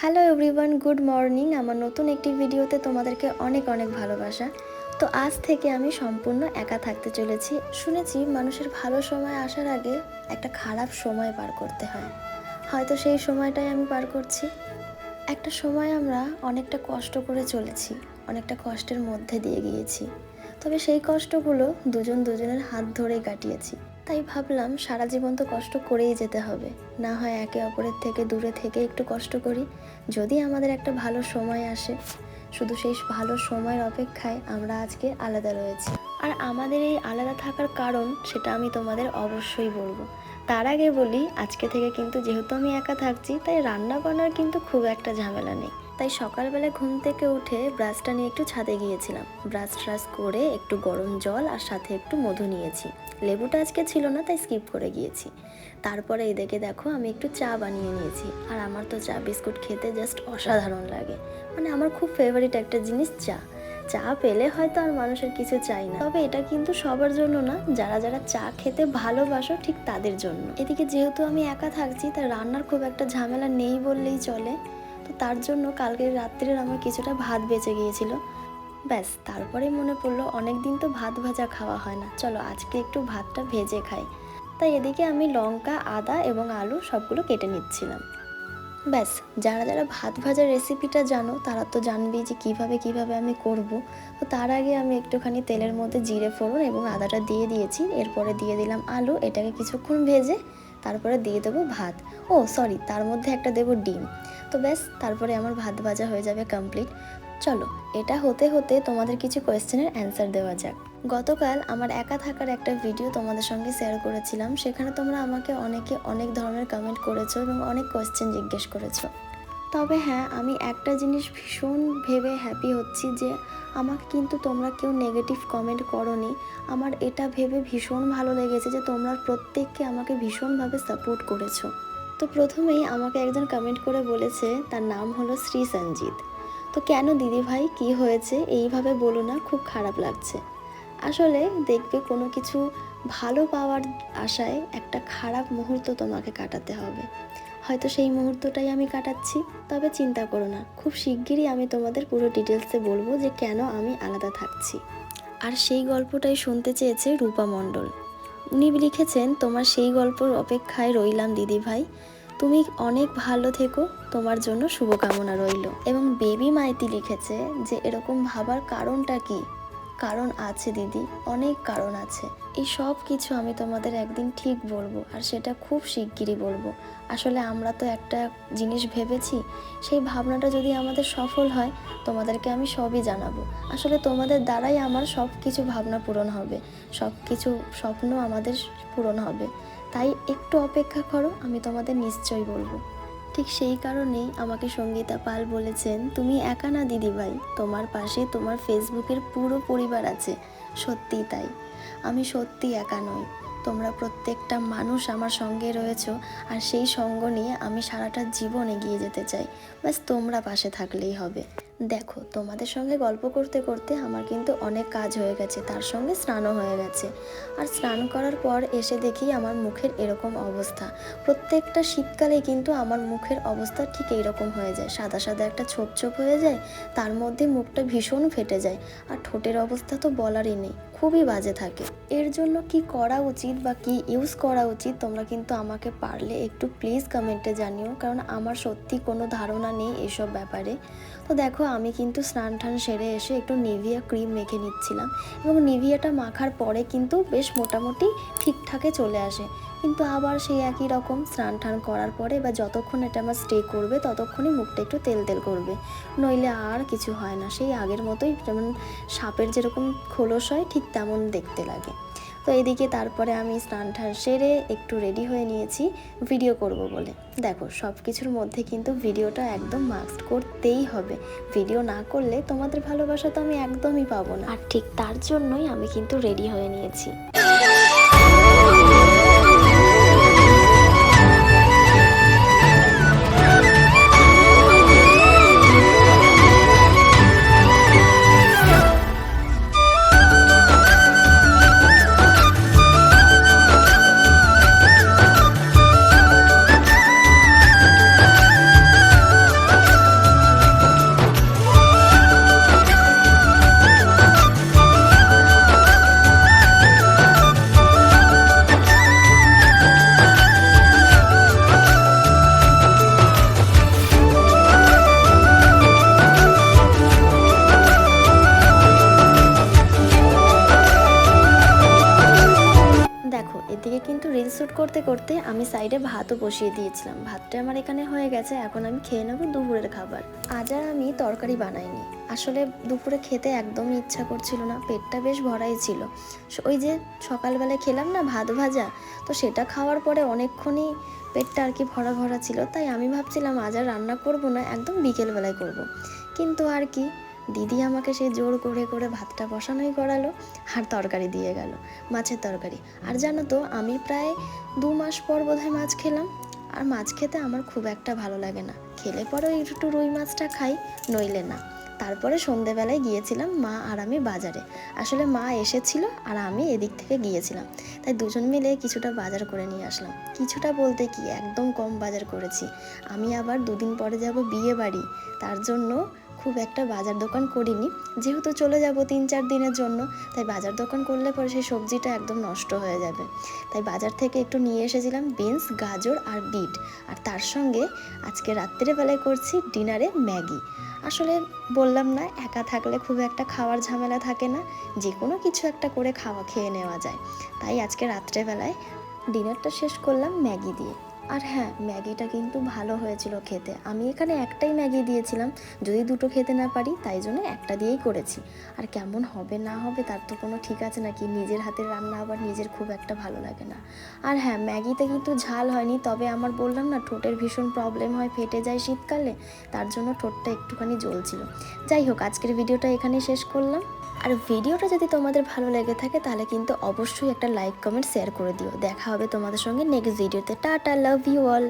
Hello everyone good morning আমার নতুন একটি ভিডিওতে তোমাদেরকে অনেক অনেক ভালোবাসা। তো আজ থেকে আমি সম্পূর্ণ একা থাকতে চলেছি। শুনেছি মানুষের ভালো সময় আসার আগে একটা খারাপ সময় পার করতে হয়। হয়তো সেই সময়টাই আমি পার করছি। একটা সময় আমরা অনেকটা কষ্ট করে চলেছি, অনেকটা কষ্টের মধ্যে দিয়ে গিয়েছি। তবে সেই কষ্টগুলো দুজন দুজনের হাত ধরেই কাটিয়েছি। তাই ভাবলাম সারা জীবন তো কষ্ট করেই যেতে হবে। না হয় একে অপরের থেকে দূরে থেকে একটু কষ্ট করি। যদি আমাদের একটা ভালো সময় আসে, শুধু সেই ভালো সময়ের অপেক্ষায় আমরা আজকে আলাদা রয়েছি। আর আমাদের এই আলাদা থাকার কারণ, সেটা আমি তোমাদের অবশ্যই বলব। তার আগে বলি, আজকে থেকে কিন্তু যেহেতু আমি একা থাকছি, তাই রান্না বান্নার কিন্তু খুব একটা ঝামেলা নেই। তাই সকালবেলা ঘুম থেকে উঠে ব্রাশটা নিয়ে একটু ছাদে গিয়েছিলাম। ব্রাশ ট্রাশ করে একটু গরম জল আর সাথে একটু মধু নিয়েছি। লেবুটা আজকে ছিল না, তাই স্কিপ করে গিয়েছি। তারপরে এদিকে দেখো আমি একটু চা বানিয়ে নিয়েছি। আর আমার তো চা, বিস্কুট খেতে জাস্ট অসাধারণ লাগে। মানে আমার খুব ফেভারিট একটা জিনিস চা। চা পেলে হয়তো আর মানুষের কিছু চাই না। তবে এটা কিন্তু সবার জন্য না, যারা যারা চা খেতে ভালোবাসো ঠিক তাদের জন্য। এদিকে যেহেতু আমি একা থাকছি, তাই রান্নার খুব একটা ঝামেলা নেই বললেই চলে। তার জন্য কালকে রাত্রের আমার কিছুটা ভাত বেঁচে গিয়েছিল। ব্যাস, তারপরে মনে পড়ল অনেক দিন তো ভাত ভাজা খাওয়া হয় না। চলো, আজকে একটু ভাতটা ভেজে খাই। তাই এদিকে আমি লঙ্কা, আদা এবং আলু সবগুলো কেটে নিচ্ছিলাম। ব্যাস, যারা যারা ভাত ভাজার রেসিপিটা জানো, তারা তো জানবেই যে কীভাবে কীভাবে আমি করব। তো তার আগে আমি একটুখানি তেলের মধ্যে জিরে ফোড়ন এবং আদাটা দিয়ে দিয়েছি। এরপরে দিয়ে দিলাম আলু, এটাকে কিছুক্ষণ ভেজে তারপরে দিয়ে দেবো ভাত। ও সরি তার মধ্যে একটা দেবো ডিম। তো ব্যাস, তারপরে আমার ভাত ভাজা হয়ে যাবে কমপ্লিট চলো, এটা হতে হতে তোমাদের কিছু কোয়েশ্চেনের অ্যান্সার দেওয়া যাক। গতকাল আমার একা থাকার একটা ভিডিও তোমাদের সঙ্গে শেয়ার করেছিলাম। সেখানে তোমরা আমাকে অনেকে অনেক ধরনের কমেন্ট করেছ এবং অনেক কোয়েশ্চেন জিজ্ঞেস করেছ। তবে হ্যাঁ আমি একটা জিনিস ভীষণ ভেবে হ্যাপি হচ্ছি যে আমাকে কিন্তু তোমরা কেউ নেগেটিভ কমেন্ট করনি। আমার এটা ভেবে ভীষণ ভালো লেগেছে যে তোমরা প্রত্যেককে আমাকে ভীষণভাবে সাপোর্ট করেছ। তো প্রথমেই আমাকে একজন কমেন্ট করে বলেছে, তার নাম হলো শ্রী সঞ্জিত। তো কেন দিদি ভাই, কী হয়েছে? এইভাবে বলো না, খুব খারাপ লাগছে। আসলে দেখবে কোনো কিছু ভালো পাওয়ার আশায় একটা খারাপ মুহূর্ত তোমাকে কাটাতে হবে। হয়তো সেই মুহূর্তটাই আমি কাটাচ্ছি। তবে চিন্তা করো না, খুব শিগগিরই আমি তোমাদের পুরো ডিটেলসে বলব যে কেন আমি আলাদা থাকছি। আর সেই গল্পটাই শুনতে চেয়েছে রূপা মণ্ডল। উনি লিখেছেন, তোমার সেই গল্পর অপেক্ষায় রইলাম দিদি ভাই। তুমি অনেক ভালো থেকো, তোমার জন্য শুভকামনা রইল। এবং বেবি মাইতি লিখেছে যে, এরকম ভাবার কারণটা কি? কারণ আছে দিদি, অনেক কারণ আছে। এই সব কিছু আমি তোমাদের একদিন ঠিক বলব, আর সেটা খুব শিগগিরই বলব। আসলে আমরা তো একটা জিনিস ভেবেছি, সেই ভাবনাটা যদি আমাদের সফল হয়, তোমাদেরকে আমি সবই জানাব। আসলে তোমাদের দ্বারাই আমার সব কিছু ভাবনা পূরণ হবে সব কিছু স্বপ্ন আমাদের পূরণ হবে। তাই একটু অপেক্ষা করো, আমি তোমাদের নিশ্চয়ই বলব। ঠিক সেই কারণেই আমাকে সঙ্গীতা পাল বলেছেন, তুমি একা না দিদিভাই, তোমার পাশে তোমার ফেসবুকের পুরো পরিবার আছে। সত্যিই তাই। আমি সত্যি একা নই। তোমরা প্রত্যেকটা মানুষ আমার সঙ্গে রয়েছো আর সেই সঙ্গ নিয়ে আমি সারাটা জীবন এগিয়ে যেতে চাই। ব্যাস, তোমরা পাশে থাকলেই হবে। দেখো, তোমাদের সঙ্গে গল্প করতে করতে আমার কিন্তু অনেক কাজ হয়ে গেছে, তার সঙ্গে স্নানও হয়ে গেছে। আর স্নান করার পর এসে দেখি আমার মুখের এরকম অবস্থা। প্রত্যেকটা শীতকালে কিন্তু আমার মুখের অবস্থা ঠিক এইরকম হয়ে যায়। সাদা সাদা একটা ছোপ ছোপ হয়ে যায়, তার মধ্যে মুখটা ভীষণ ফেটে যায়। আর ঠোঁটের অবস্থা তো বলারই নেই, খুবই বাজে থাকে। এর জন্য কি করা উচিত বা কি ইউজ করা উচিত তোমরা কিন্তু আমাকে পারলে একটু প্লিজ কমেন্টে জানিও, কারণ আমার সত্যি কোনো ধারণা নেই এসব ব্যাপারে। তো দেখো আমি কিন্তু স্নান টান সেরে এসে একটু নিভিয়া ক্রিম মেখে নিচ্ছিলাম এবং নিভিয়াটা মাখার পরে কিন্তু বেশ মোটামুটি ঠিকঠাকে চলে আসে। কিন্তু আবার সেই একই রকম স্নান টান করার পরে বা যতক্ষণ এটা আমার স্টে করবে, ততক্ষণই মুখটা একটু তেল তেল করবে। নইলে আর কিছু হয় না। সেই আগের মতোই যেমন সাপের যেরকম খোলস হয়, ঠিক তেমন দেখতে লাগে। তো এদিকে তারপরে আমি স্নান ঠান সেরে একটু রেডি হয়ে নিয়েছি ভিডিও করব বলে। দেখো সব কিছুর মধ্যে কিন্তু ভিডিওটা একদম মাস্ট করতেই হবে। ভিডিও না করলে তোমাদের ভালোবাসা তো আমি একদমই পাবো না। আর ঠিক তার জন্যই আমি কিন্তু রেডি হয়ে নিয়েছি। করতে করতে আমি সাইডে ভাতও বসিয়ে দিয়েছিলাম। ভাতটা আমার এখানে হয়ে গেছে, এখন আমি খেয়ে নেব দুপুরের খাবার। আজ আর আমি তরকারি বানাইনি। আসলে দুপুরে খেতে একদমই ইচ্ছা করছিল না, পেটটা বেশ ভরাই ছিল। ওই যে সকালবেলায় খেলাম না ভাত ভাজা, তো সেটা খাওয়ার পরে অনেকক্ষণই পেটটা আর কি ভরা ভরা ছিল, তাই আমি ভাবছিলাম আজ আর রান্না করব না, একদম বিকেলবেলায় করব। কিন্তু আর কি দিদি আমাকে সেই জোর করে করে ভাতটা বসানোই করালো, আর তরকারি দিয়ে গেল, মাছের তরকারি। আর জানো তো, আমি প্রায় দু মাস পর বোধহয় মাছ খেলাম, আর মাছ খেতে আমার খুব একটা ভালো লাগে না। খেলে পরেও একটু রুই মাছটা খাই, নইলে না। তারপরে সন্ধেবেলায় গিয়েছিলাম মা আর আমি বাজারে। আসলে মা এসেছিল আর আমি এদিক থেকে গিয়েছিলাম। তাই দুজন মিলে কিছুটা বাজার করে নিয়ে আসলাম। কিছুটা বলতে কি, একদম কম বাজার করেছি। আমি আবার দুদিন পরে যাব বিয়ে বাড়ি তার জন্য খুব একটা বাজার দোকান করিনি। যেহেতু চলে যাব তিন চার দিনের জন্য, তাই বাজার দোকান করলে পরে সেই সবজিটা একদম নষ্ট হয়ে যাবে। তাই বাজার থেকে একটু নিয়ে এসেছিলাম বিনস, গাজর আর বিট। আর তার সঙ্গে আজকে রাত্রেবেলায় করছি ডিনারে ম্যাগি। আসলে বললাম না, একা থাকলে খুব একটা খাওয়ার ঝামেলা থাকে না যে কোনো কিছু একটা করে খাওয়া খেয়ে নেওয়া যায়। তাই আজকে রাত্রেবেলায় ডিনারটা শেষ করলাম ম্যাগি দিয়ে। আর হ্যাঁ ম্যাগিটা কিন্তু ভালো হয়েছিল খেতে। আমি এখানে একটাই ম্যাগি দিয়েছিলাম। যদি দুটো খেতে না পারি, তাই জন্য একটা দিয়েই করেছি। আর কেমন হবে, না হবে, তার তো কোনো ঠিক আছে নাকি? নিজের হাতের রান্না আবার নিজের খুব একটা ভালো লাগে না। আর হ্যাঁ ম্যাগিতে কিন্তু ঝাল হয়নি, তবে আমার বললাম না, ঠোঁটের ভীষণ প্রবলেম হয়, ফেটে যায় শীতকালে, তার জন্য ঠোঁটটা একটুখানি জ্বলছিল। যাই হোক, আজকের ভিডিওটা এখানে শেষ করলাম। আর ভিডিওটা যদি তোমাদের ভালো লেগে থাকে, তাহলে কিন্তু অবশ্যই একটা লাইক কমেন্ট শেয়ার করে দিও। দেখা হবে তোমাদের সঙ্গে নেক্সট ভিডিওতে টাটা লাভ ইউ অল